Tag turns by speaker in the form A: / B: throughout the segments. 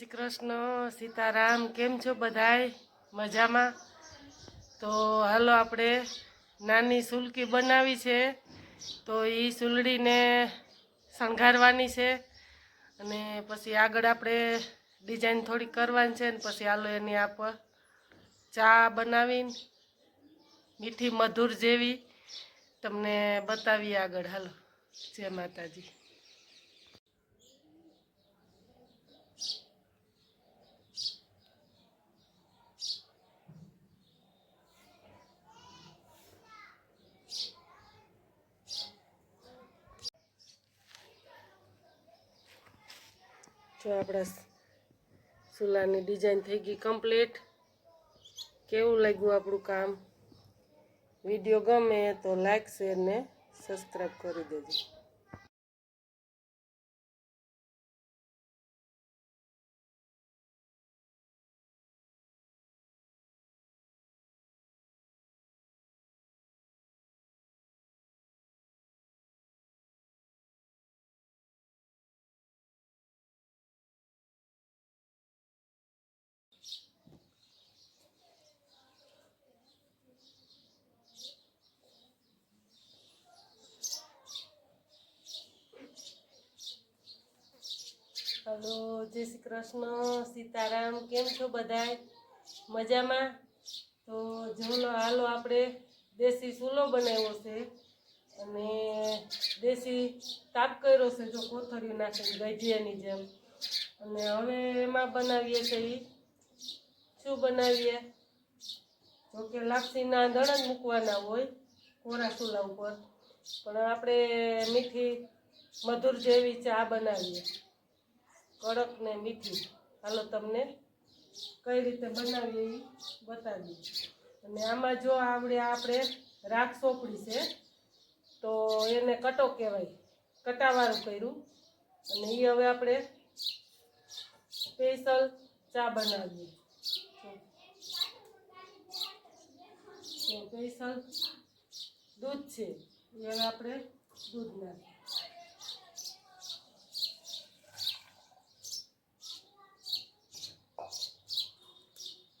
A: શ્રી કૃષ્ણ સીતારામ, કેમ છો બધાય? મજામાં? તો હાલો આપણે નાની સુલકી બનાવી છે. તો એ સુલડીને શણગારવાની છે અને પછી આગળ આપણે ડિઝાઇન થોડી કરવાની છે ને પછી હાલો એની આપ ચા બનાવીને મીઠી મધુર જેવી તમને બતાવીએ આગળ. હાલો, જય માતાજી. જો આપણા સુલાની ડિઝાઇન થઈ ગઈ કમ્પ્લીટ કેવું લાગ્યું આપણું કામ? વીડિયો ગમે તો લાઈક શેર ને સબસ્ક્રાઈબ કરી દેજો. હલો, જય શ્રી કૃષ્ણ, સીતારામ, કેમ છો બધાય? મજામાં? તો જોલો હાલો આપણે દેશી ચૂલો બનાવ્યો છે અને દેશી તાપ કર્યો છે જો કોથળીઓ નાખીને ગજિયાની જેમ. અને હવે એમાં બનાવીએ છીએ શું બનાવીએ? જોકે લાપસીના દળ જ મૂકવાના હોય, કોરા ચૂલા ઉપર. પણ આપણે મીઠી, મધુર જેવી ચા બનાવીએ. કડક ને મીઠી. હાલો તમને કઈ રીતે બનાવીએ એ બતાવીએ. અને આમાં જો આવડે આપણે રાખ સોપડી છે, તો એને કટો કહેવાય. કટાવાળું કર્યું. અને એ હવે આપણે સ્પેશિયલ ચા બનાવીએ. સ્પેશિયલ દૂધ છે, એ હવે આપણે દૂધ નાખીએ.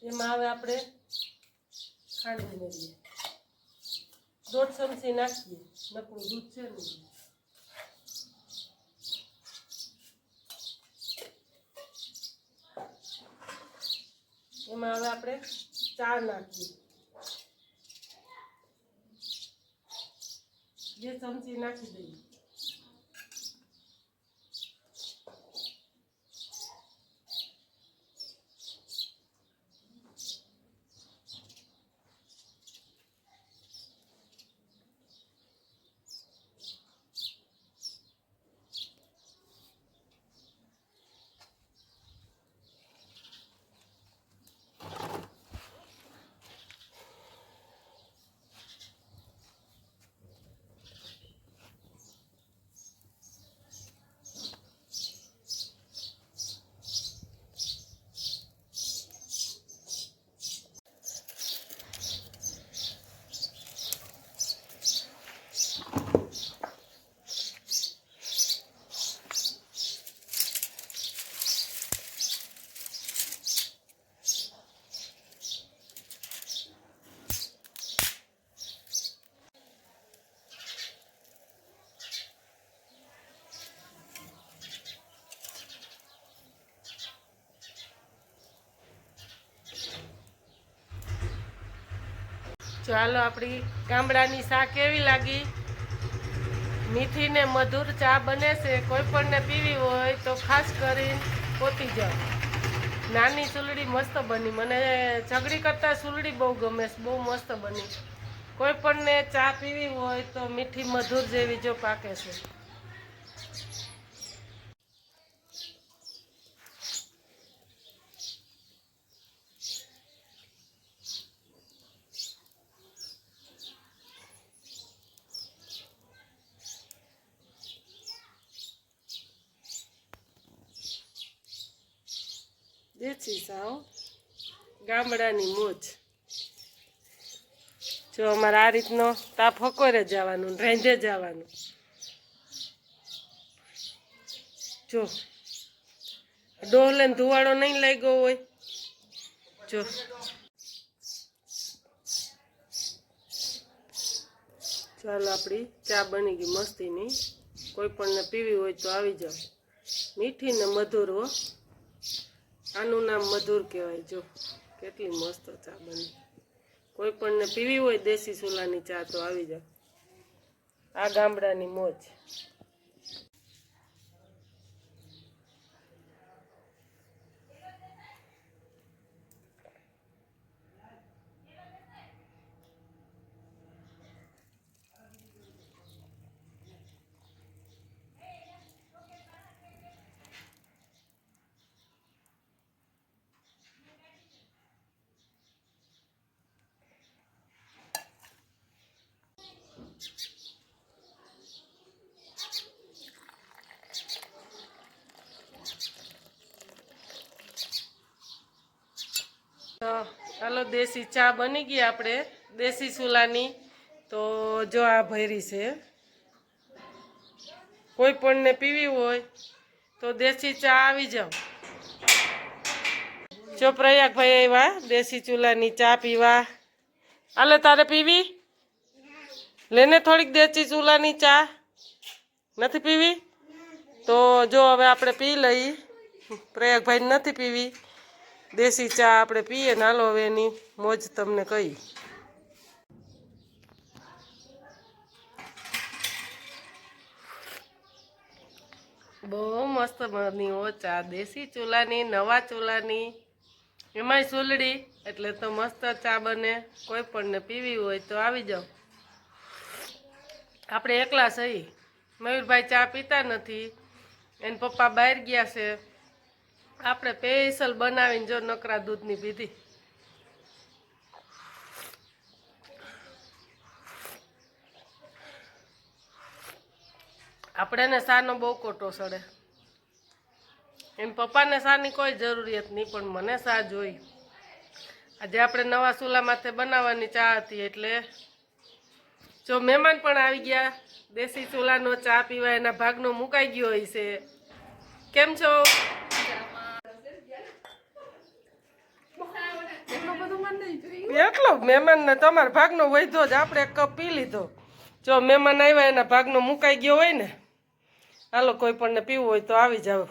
A: એમાં હવે આપણે ખાંડ ઉમેરીએ. દોઢ ચમચી નાખીએ. નકરું દૂધ છે ને એમાં હવે આપણે ચા નાખીએ. બે ચમચી નાખી દઈએ. ચાલો આપણી ગામડાની શા કેવી લાગી. મીઠી ને મધુર ચા બને છે, કોઈ પણને પીવી હોય તો ખાસ કરીને પોતી જાઓ. નાની સુલડી મસ્ત બની. મને ચગડી કરતાં સુલડી બહુ ગમે છે, બહુ મસ્ત બની. કોઈ પણને ચા પીવી હોય તો મીઠી મધુર જેવી જો પાકે છે. દેશી સાવ ગામડાની મોજ. જો અમારે આ રીતનો તાપ હકોરે જવાનું રેંધે જવાનું. જો ડોહલે ધુવાડો નહીં લાગ્યો હોય. જો. ચાલો આપણી ચા બની ગઈ મસ્તીની. કોઈ પણને પીવી હોય તો આવી જાઓ. મીઠી ને મધુર હો. આનું નામ મધુર કહેવાય, જો. કેટલી મસ્ત ચા બની. કોઈ પણને પીવી હોય દેશી સુલાની ચા તો આવી જાય આ ગામડાની મોજ. તો દેશી ચા બની ગઈ આપણે, દેશી ચૂલાની તો જો આ ભૈરી છે. કોઈ પણને પીવી હોય તો દેશી ચા આવી જાઓ જો પ્રયાગભાઈ આવ્યા, દેશી ચૂલાની ચા પીવા. આલે તારે પીવી? લેને થોડીક દેશી ચૂલાની ચા. નથી પીવી? તો જો હવે આપણે પી લઈ. પ્રયાગભાઈ નથી પીવી. દેશી ચા આપણે પીએ નાલો હવે એની મોજ તમને કહી. બહુ મસ્ત બની હો ચા. દેશી ચૂલાની, નવા ચૂલાની. એમાંય સુલડી, એટલે તો મસ્ત ચા બને. કોઈ પણને પીવી હોય તો આવી જાઓ. આપણે એકલા સહી. મયુરભાઈ ચા પીતા નથી. એને પપ્પા બહાર ગયા છે. આપણે પેસલ બનાવીને જો નકરા દૂધની પીધી. આપણે સાનો બહુ કોટો સડે એમ પપ્પાને સાની કોઈ જરૂરિયાત નહીં, પણ મને સા જોઈ. આજે આપણે નવા ચૂલા માથે બનાવવાની ચા હતી એટલે જો મહેમાન પણ આવી ગયા, દેશી ચૂલાનો ચા પીવા એના ભાગનો મુકાઈ ગયો છે કેમ છો? એટલો મહેમાનને તમારા ભાગનો વૈધો જ આપણે એક કપ પી લીધો. જો મહેમાન આવ્યા એના ભાગનો મુકાઈ ગયો હોય ને, હાલો કોઈ પણને પીવું હોય તો આવી જાવ